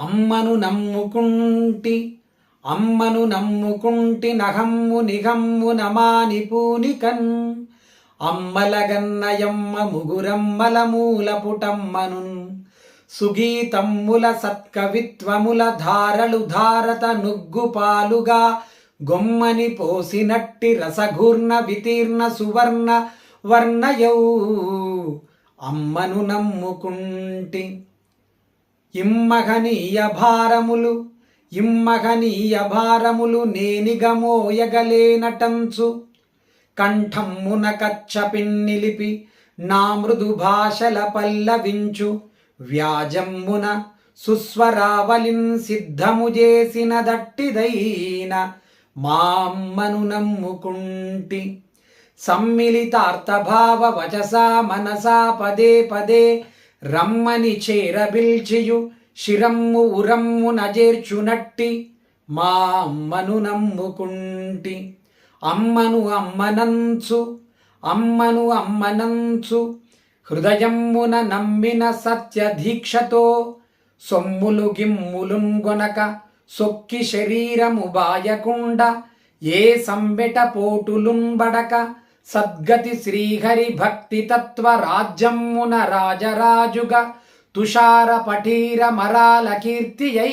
అమ్మను నమ్ముకుంటి అమ్మను నమ్ముకుంటి నహమ్ము నిఘమ్ము నమాని పూనికన్. అమ్మలగన్నయమ్మ ముగురమ్మల మూల పుటమ్మను సుగీతమ్ముల సత్కవిత్వముల ధారలు ధారత నుగ్గుపాలుగా గొమ్మని పోసినట్టి రసఘూర్ణ వితీర్ణ సువర్ణ వర్ణయౌ. అమ్మను నమ్ముకుంటి ఇమ్మగనీయ భారములు ఇమ్మగనీయ భారములు నేనిగమోయగలేనటంచు. కంఠమ్మున కచ్చ పిన్నిలిపి నా మృదు భాషల పల్లవించు. వ్యాజమ్మున సుస్వరావలిన్ సిద్ధము చేసిన దట్టిదైన మామ్మను నమ్ముకుంటి. సమ్మిళితార్థభావ వచసా మనసా పదే పదే రమ్మని చేరబిల్చియు శిరమ్ము ఉరమ్ము నజేర్చునట్టి మా అమ్మను నమ్ముకుంటి. అమ్మను అమ్మనంచు అమ్మను అమ్మనంచు హృదయమ్మున నమ్మిన సత్య దీక్షతో సొమ్ములు గిమ్ములున్ గొనక సొక్కి శరీరము బాయకుండ ఏ సంబెట పోటులుంబడక బడక సద్గతి శ్రీహరి భక్తి తత్వ రాజ్యమ్మున రాజరాజుగ తుషార పఠీర మరాల కీర్తియై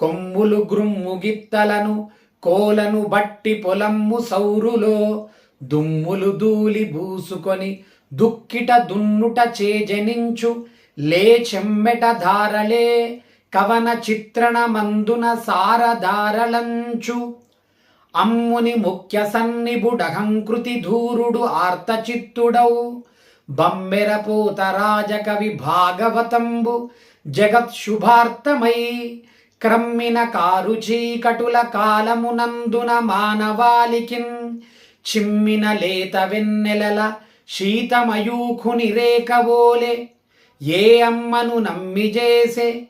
కొమ్ములు గ్రుమ్ముగిత్తలను కోలను బట్టి పొలమ్ము సౌరులో దుమ్ములు దూలి బూసుకొని దుక్కిట దున్నుట చేజనించు లే చెమ్మెట ధారలే కవన చిత్రణ మందున సారధారలంచు. అమ్ముని ముఖ్య సన్నిబుడహంకృతి ధూరుడు ఆర్తచిత్తుడౌ. బమ్మెరపూత రాజకవి భాగవతంబు. జగత్ శుభార్థమై క్రమ్మిన కారు చీకటుల కాలమునందున మానవాలికిన్ చిమ్మిన లేత వెన్నెలల శీతమయూఖుని రేకవోలే ఏ అమ్మను నమ్మి చేసే?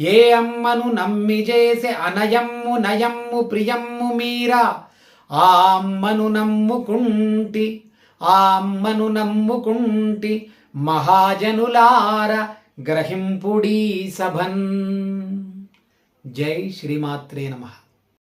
ఏ అమ్మను నమ్మి చేసే? అనయమ్ము నయమ్ము ప్రియమ్ము మీరా? ఆ అమ్మను నమ్ముకుంటి ఆ అమ్మను నమ్ముకుంటి మహాజనులార గ్రహింపుడీ సభన్. జై శ్రీమాత్రే నమః.